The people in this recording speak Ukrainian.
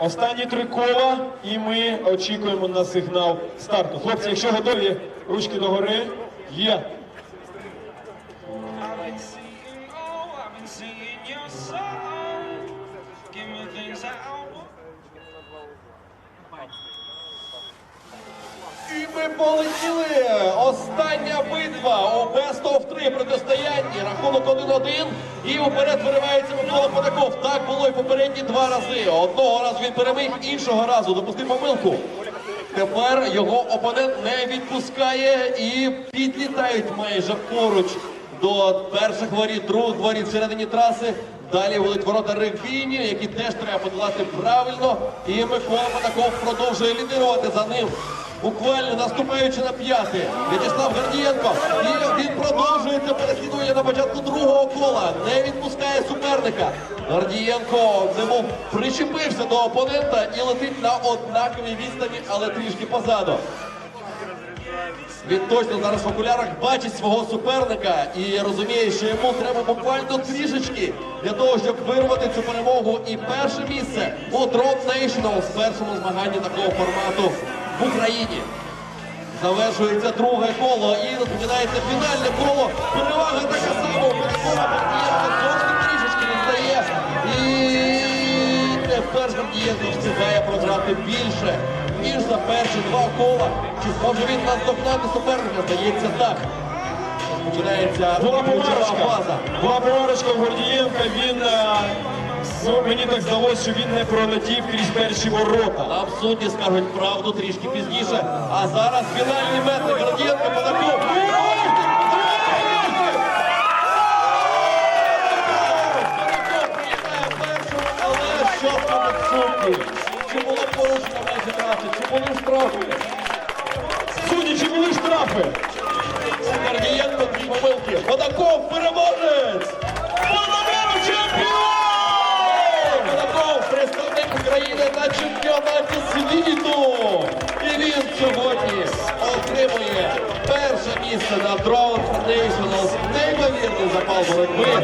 Останні три кола, і ми очікуємо на сигнал старту. Хлопці, якщо готові, ручки догори. Є. І ми полетіли! Остання битва у Best of 3 протистоянні. Рахунок 1-1. І уперед виривається Микола Подаков. Так було і попередні два рази. Одного разу він переміг, іншого разу допустив помилку. Тепер його опонент не відпускає і підлітають майже поруч до перших воріт, других воріт всередині траси. Далі будуть ворота Регвіні, які теж треба подолати правильно. І Микола Подаков продовжує лідирувати за ним. Буквально наступаючи на п'яти, В'ячеслав Гордієнко. І він продовжує це переслідує на початку другого кола. Не відпускає суперника. Гордієнко немов причепився до опонента і летить на однаковій відстані, але трішки позаду. Він точно зараз в окулярах бачить свого суперника і розуміє, що йому треба буквально трішечки для того, щоб вирвати цю перемогу. І перше місце у Drop Nationals в першому змаганні такого формату в Україні. Завершується друге коло і розпочинається фінальне коло. Перевага така сама. у Микола Гордієнка зовсім трішечки відстає. І тепер Гордієнко встигає програти більше, ніж за перші два кола. Чи зможе він наздогнати суперника? Здається, так. Починається Була помарочка. фаза. Була помарочка у Гордієнка. Він е, ну, мені так здалося, що він не пролетів крізь перші ворота. Нам судді скажуть правду трішки пізніше. А зараз фінальні метри. Гордієнко. Подаков приїжджає першим, але що скажуть судді? Було межі? Чи були штрафи? Судді, чи були штрафи? Гордієнко дві помилки. Подаков переможець! Подаков чемпіон! Подаков представник України на чемпіонаті світу! І він сьогодні отримує перше місце на Drone Nationals. Неймовірний запал боротьби.